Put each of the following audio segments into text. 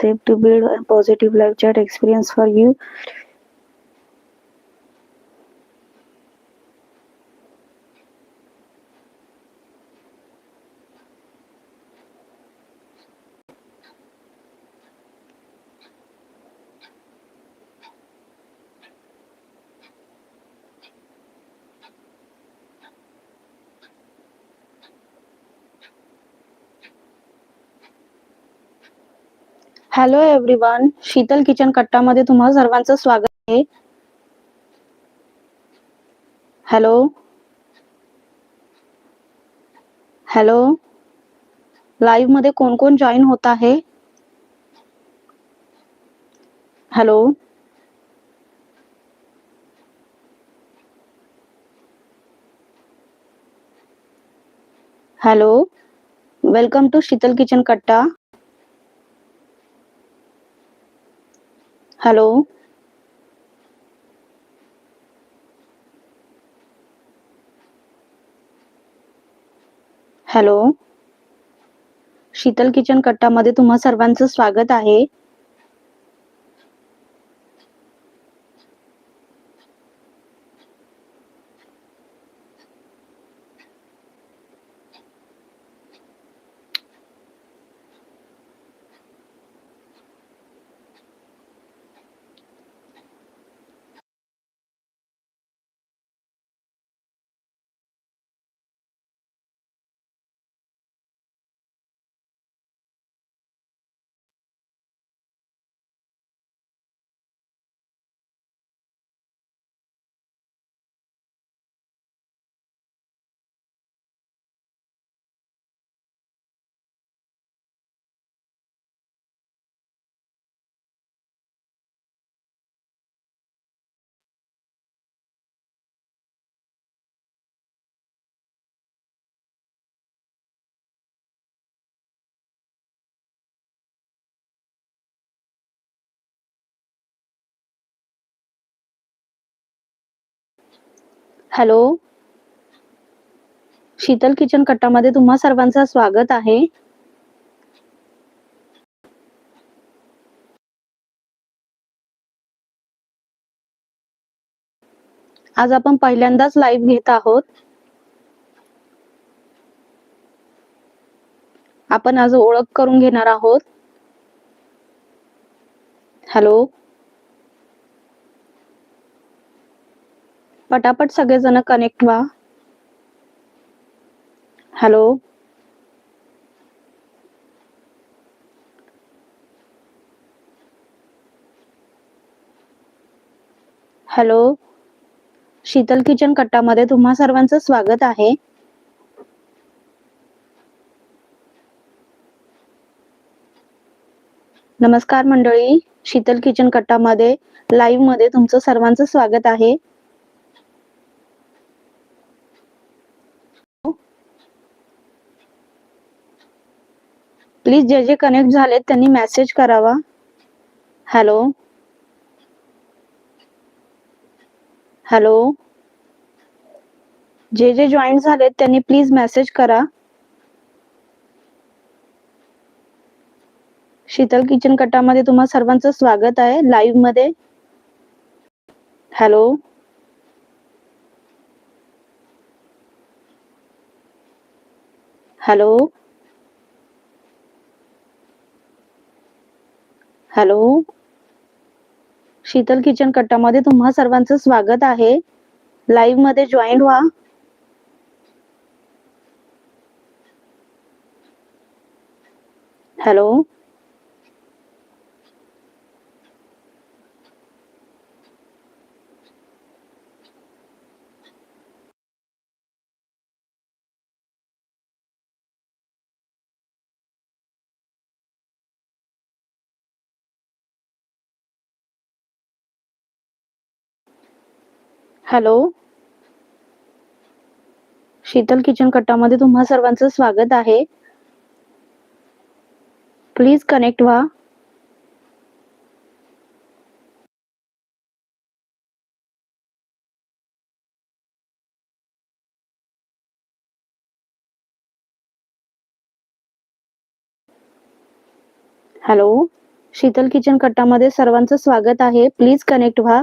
safe to build a positive live chat experience for you. Hello everyone Sheetal kitchen कट्टामध्ये तुम्हा सर्वांचं स्वागत आहे hello hello live मध्ये कोण कोण जॉईन होत आहे hello hello welcome to Sheetal kitchen Katta hello. Hello. Sheetal kitchen कट्टामध्ये तुम्हा सर्वांचं स्वागत आहे. हॅलो. शीतल किचन कट्टामध्ये तुम्हा सर्वांचं स्वागत आहे. आज आपण पहिल्यांदाच लाईव्ह घेत आहोत. आपण आज ओळख करून घेणार आहोत. हॅलो. पटापट सगळेजण कनेक्ट व्हा. हॅलो हॅलो शीतल किचन कट्टामध्ये तुम्हा सर्वांचं स्वागत आहे. नमस्कार मंडळी. शीतल किचन कट्टामध्ये लाईव्हमध्ये तुमचं सर्वांचं स्वागत आहे. प्लीज जे जे कनेक्ट झालेत त्यांनी मेसेज करावा. हॅलो हॅलो जे जे जॉईन झालेत त्यांनी प्लीज मेसेज करा. शीतल किचन कटामध्ये तुम्हा सर्वांचं स्वागत आहे लाईव्हमध्ये. Hello hello hello? Sheetal kitchen कट्टामध्ये तुम्हा सर्वांचं स्वागत आहे. लाईव्हमध्ये जॉईन व्हा. हॅलो? हॅलो. शीतल किचन कट्टामध्ये तुम्हा सर्वांचं स्वागत आहे. प्लीज कनेक्ट व्हा. हॅलो शीतल किचन कट्टामध्ये सर्वांचं स्वागत आहे. प्लीज कनेक्ट व्हा.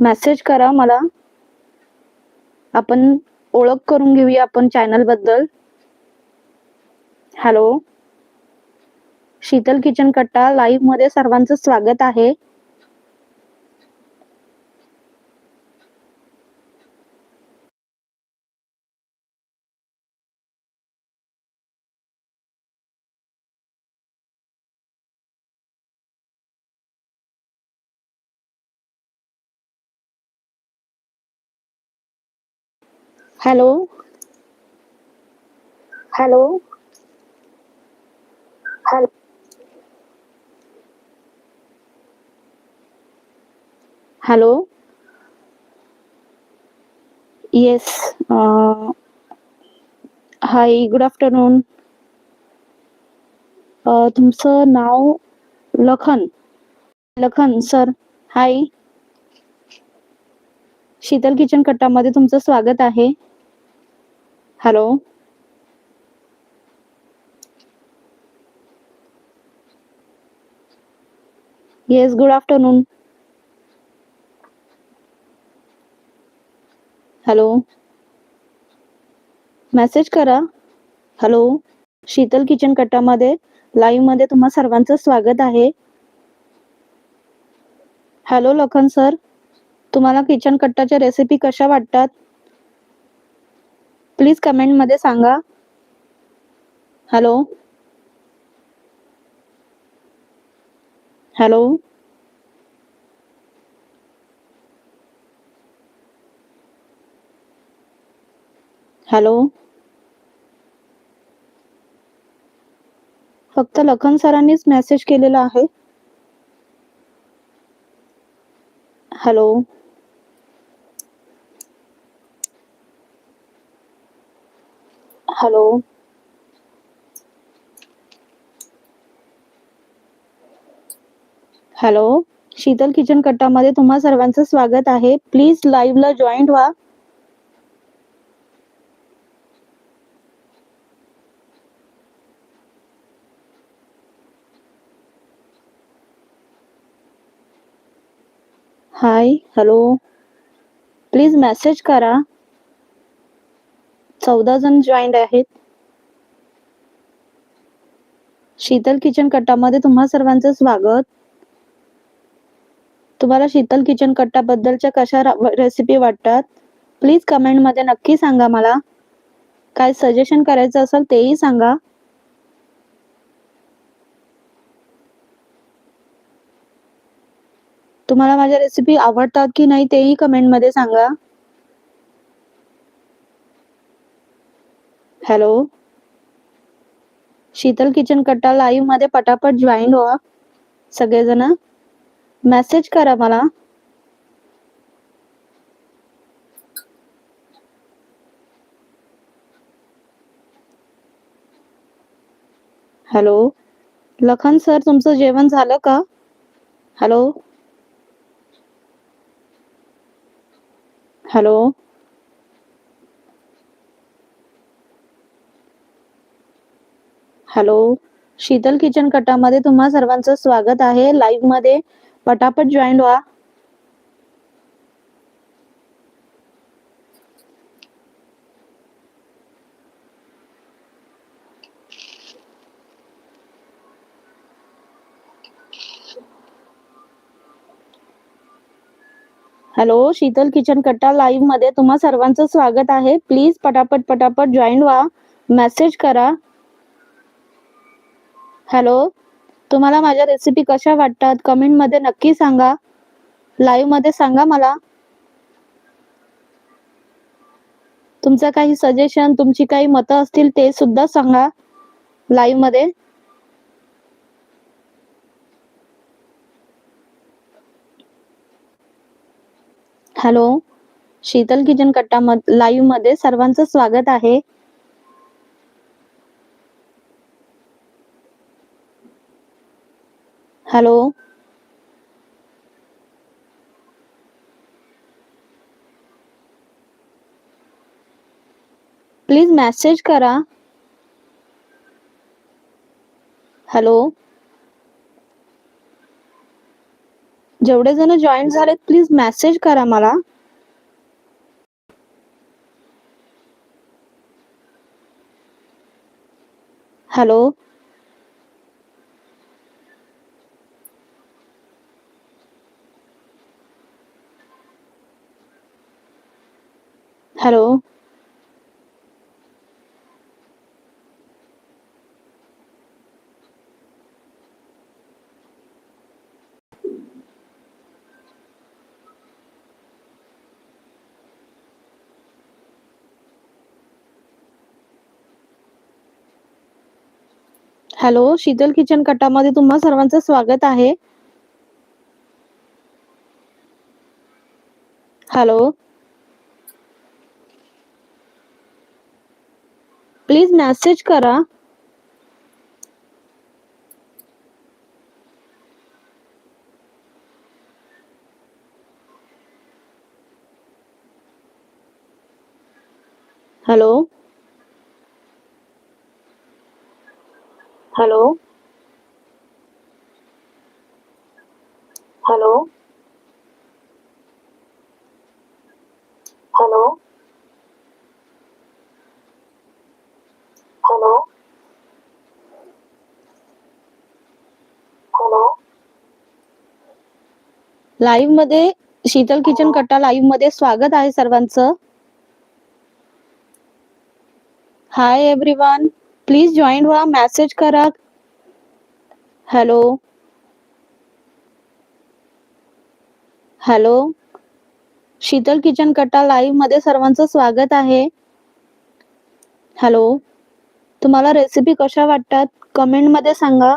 मेसेज करा मला. आपण ओळख करून घेऊया आपण चॅनलबद्दल. हॅलो शीतल किचन कट्टा लाईव्हमध्ये सर्वांचं स्वागत आहे. Hello. Hello. Hello. Hello. Yes hi good afternoon तुमचं नाव Lakhan. Lakhan sir hi Sheetal kitchen कट्टामध्ये तुमचं स्वागत आहे. Hello. Yes good afternoon hello message करा. हॅलो शीतल किचन कट्टामध्ये लाईव्हमध्ये तुम्हा सर्वांचं स्वागत आहे. हॅलो लखन सर तुम्हाला किचन कट्टाच्या रेसिपी कशा वाटतात? प्लीज कमेंटमध्ये सांगा. हॅलो हॅलो हॅलो फक्त लखन सरांनीच मेसेज केलेला आहे. Hello hello. Hello. Sheetal kitchen कट्टामध्ये तुम्हा सर्वांचं स्वागत आहे. प्लीज़ लाईव्ह ला जॉईंट व्हा. हाय हॅलो प्लीज़ मेसेज करा. चौदा जण जॉईंट आहेत. शीतल किचन कट्टामध्ये तुम्हा सर्वांचं स्वागत. तुम्हाला शीतल किचन कट्टा बद्दलच्या कशा रेसिपी वाटतात? प्लीज कमेंटमध्ये नक्की सांगा मला. काय सजेशन करायचं असेल तेही सांगा. तुम्हाला माझ्या रेसिपी आवडतात की नाही तेही कमेंटमध्ये सांगा. हॅलो? शीतल किचन कट्टा लाईव्हमध्ये पटापट जॉईन व्हा. सगळेजण. मेसेज करा मला. हॅलो? लखन सर तुमचं जेवण झालं का? Hello? Hello? Hello. Sheetal kitchen कटामध्ये तुम्हा सर्वांचं स्वागत आहे. लाईव्हमध्ये पटापट जॉईन व्हा. हॅलो शीतल किचन कट्टा लाईव्हमध्ये तुम्हा सर्वांचं स्वागत आहे. प्लीज पटापट पटापट जॉईन व्हा. मेसेज करा. हॅलो तुम्हाला माझ्या रेसिपी कशा वाटतात? कमेंटमध्ये नक्की सांगा. लाईव्हमध्ये सांगा मला. तुमचं काही सजेशन तुमची काही मतं असतील ते सुद्धा सांगा लाईव्हमध्ये हॅलो शीतल किचन कट्टा लाईव्हमध्ये सर्वांचं स्वागत आहे. हॅलो. प्लीज मेसेज करा. हॅलो. जेवढे जण जॉईन झालेत प्लीज मेसेज करा मला. Hello. Hello. Hello Sheetal kitchen कटामध्ये तुम्हा सर्वांचं स्वागत आहे. हॅलो. प्लीज़ मेसेज करा hello hello hello hello hello hello लाईव्हमध्ये Sheetal kitchen कट्टा लाईव्हमध्ये स्वागत आहे सर्वांचं. हाय एव्हरीवन प्लीज जॉईन व्हा मेसेज करा. Hello hello Sheetal kitchen Katta लाईव्हमध्ये सर्वांचं स्वागत आहे. हॅलो तुम्हाला रेसिपी कशा वाटतात? कमेंटमध्ये सांगा.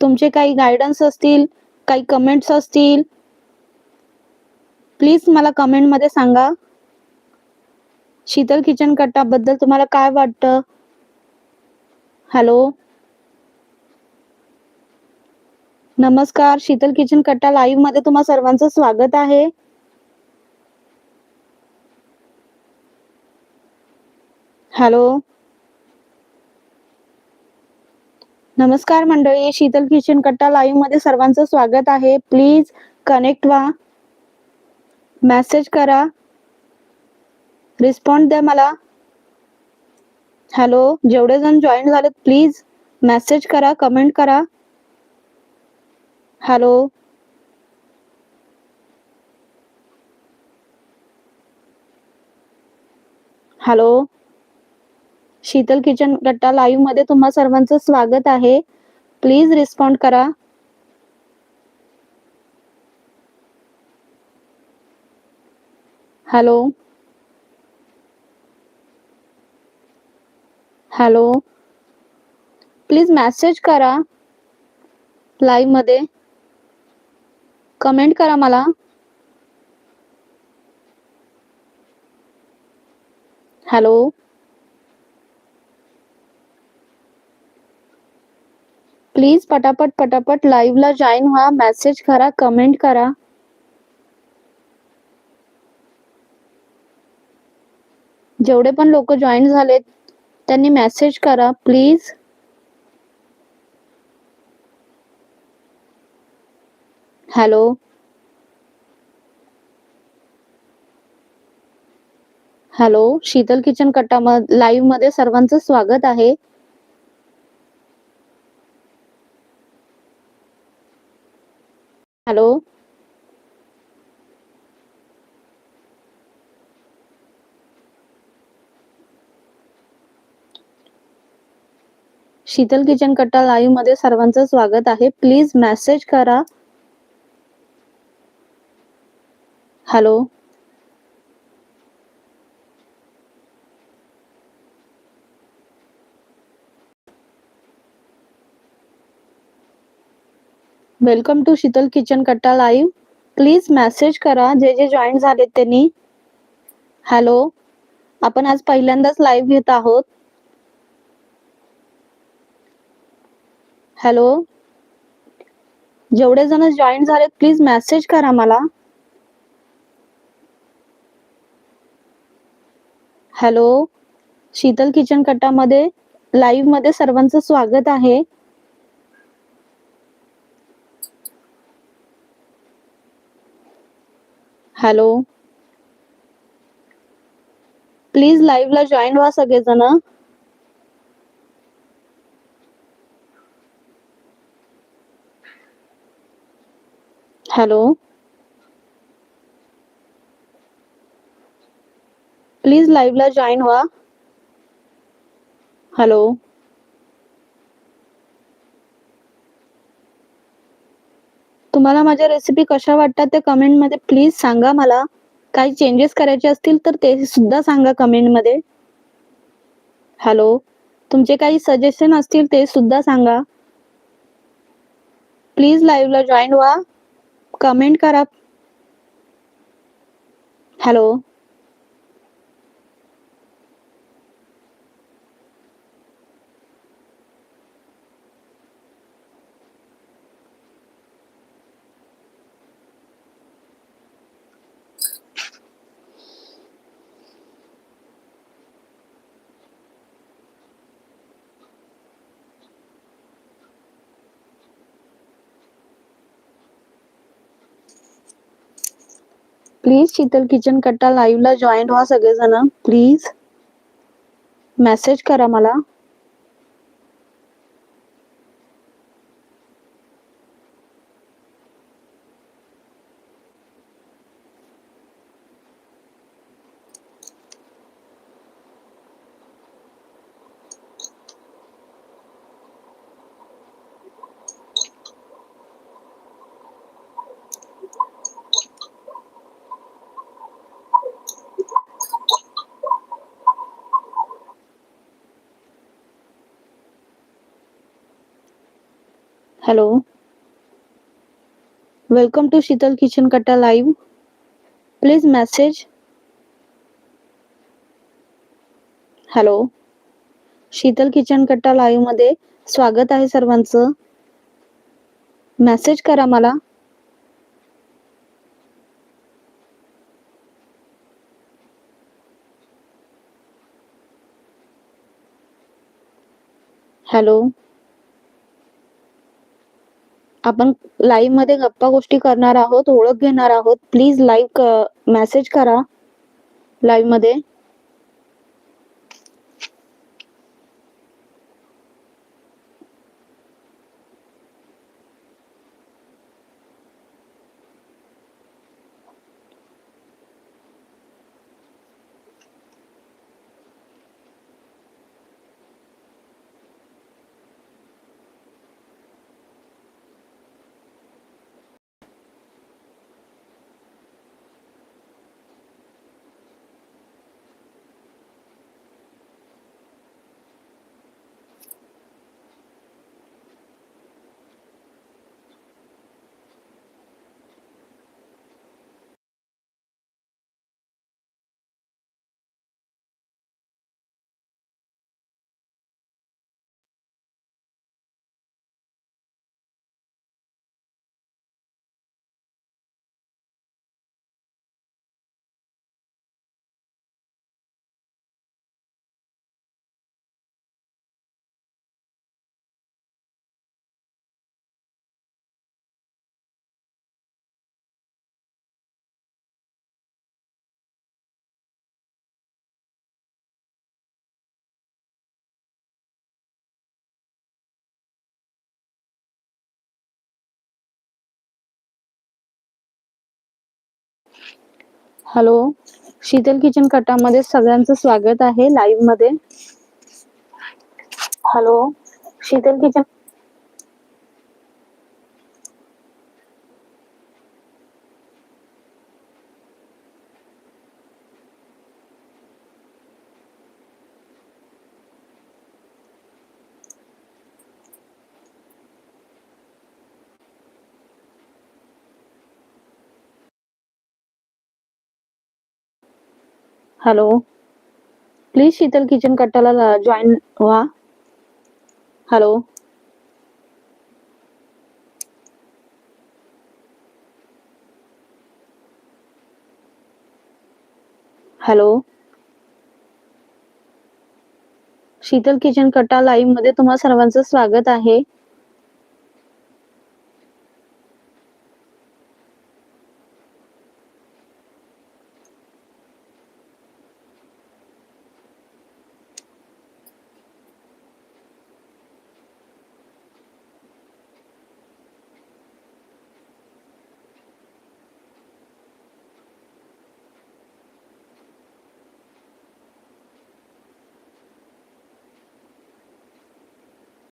तुमचे काही गायडन्स असतील काही कमेंट्स असतील प्लीज मला कमेंटमध्ये सांगा. शीतल किचन कट्टा बद्दल तुम्हाला काय वाटतं? हॅलो नमस्कार शीतल किचन कट्टा लाईव्हमध्ये तुम्हा सर्वांचं स्वागत आहे. हॅलो. नमस्कार मंडळी शीतल किचन कट्टा लाईव्हमध्ये सर्वांचं स्वागत आहे. प्लीज कनेक्ट व्हा. मेसेज करा. रिस्पॉन्ड द्या मला. हॅलो जेवढे जण जॉईन झालेत प्लीज मेसेज करा कमेंट करा. Hello hello Sheetal kitchen Katta लाईव्हमध्ये तुम्हा सर्वांचं स्वागत आहे. प्लीज रिस्पॉन्ड करा. हॅलो हॅलो प्लीज मेसेज करा. लाईव्हमध्ये. कमेंट करा मला. हॅलो प्लीज पटापट पटापट लाईव्हला जॉईन व्हा. मेसेज करा कमेंट करा. जेवढे पण लोक जॉईन झालेत त्यांनी मेसेज करा please hello hello Sheetal kitchen Katta लाईव्हमध्ये सर्वांचं स्वागत आहे. हॅलो. शीतल किचन कट्टा लाईव्हमध्ये सर्वांचं स्वागत आहे. प्लीज मेसेज करा. Hello. Welcome to Sheetal kitchen Katta live please message करा. जे जे जॉईन झालेत त्यांनी. हॅलो आपण आज पहिल्यांदाच लाईव्ह घेत आहोत. हॅलो जेवढे जण जॉईन झालेत प्लीज मेसेज करा मला. हॅलो शीतल किचन कट्टामध्ये लाईव्हमध्ये सर्वांचं स्वागत आहे. हॅलो. प्लीज लाईव्ह ला जॉईन व्हा सगळेजण. हॅलो. प्लीज लाईव्ह ला जॉईन व्हा. हॅलो. तुम्हाला माझ्या रेसिपी कशा वाटतात ते कमेंटमध्ये प्लीज सांगा. मला काही चेंजेस करायचे असतील तर ते सुद्धा सांगा कमेंटमध्ये. हॅलो तुमचे काही सजेशन असतील ते सुद्धा सांगा. प्लीज लाईव्हला जॉईन व्हा. कमेंट करा. हॅलो प्लीज शीतल किचन कट्टा लाईव्हला जॉईन व्हा सगळेजण. प्लीज मेसेज करा मला. Hello welcome to Sheetal kitchen Katta live please message hello Sheetal kitchen Katta लाईव्हमध्ये स्वागत आहे सर्वांचं. मेसेज करा मला. हॅलो आपण लाईव्हमध्ये गप्पा गोष्टी करणार आहोत ओळख घेणार आहोत. प्लीज लाईव्ह मेसेज करा लाईव्हमध्ये. हॅलो. शीतल किचन कटामध्ये सगळ्यांचं स्वागत आहे लाईव्हमध्ये hello. Sheetal kitchen hello please Sheetal kitchen कट्टाला join व्हा hello hello Sheetal kitchen Katta लाईव्हमध्ये तुम्हा सर्वांचं स्वागत आहे.